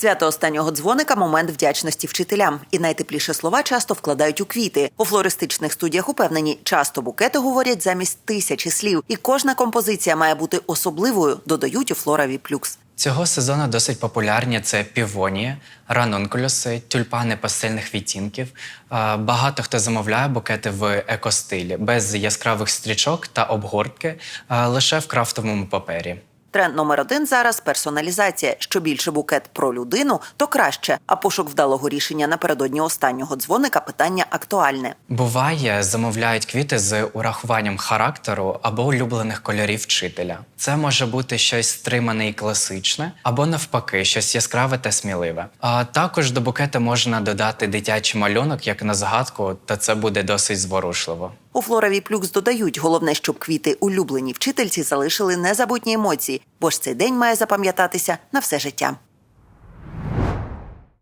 Свято останнього дзвоника момент вдячності вчителям. І найтепліше слова часто вкладають у квіти. У флористичних студіях упевнені, часто букети говорять замість тисячі слів, і кожна композиція має бути особливою, додають у Флора Віплюкс. Цього сезону досить популярні це півонії, ранункулюси, тюльпани пастельних відтінків. Багато хто замовляє букети в екостилі без яскравих стрічок та обгортки, лише в крафтовому папері. Тренд номер один зараз персоналізація. Що більше букет про людину, то краще. А пошук вдалого рішення напередодні останнього дзвоника питання актуальне. Буває, замовляють квіти з урахуванням характеру або улюблених кольорів вчителя. Це може бути щось стримане і класичне, або навпаки, щось яскраве та сміливе. А також до букета можна додати дитячий малюнок, як на згадку, та це буде досить зворушливо. У Флораві Плюкс додають, головне, щоб квіти улюблені вчительці залишили незабутні емоції, бо ж цей день має запам'ятатися на все життя.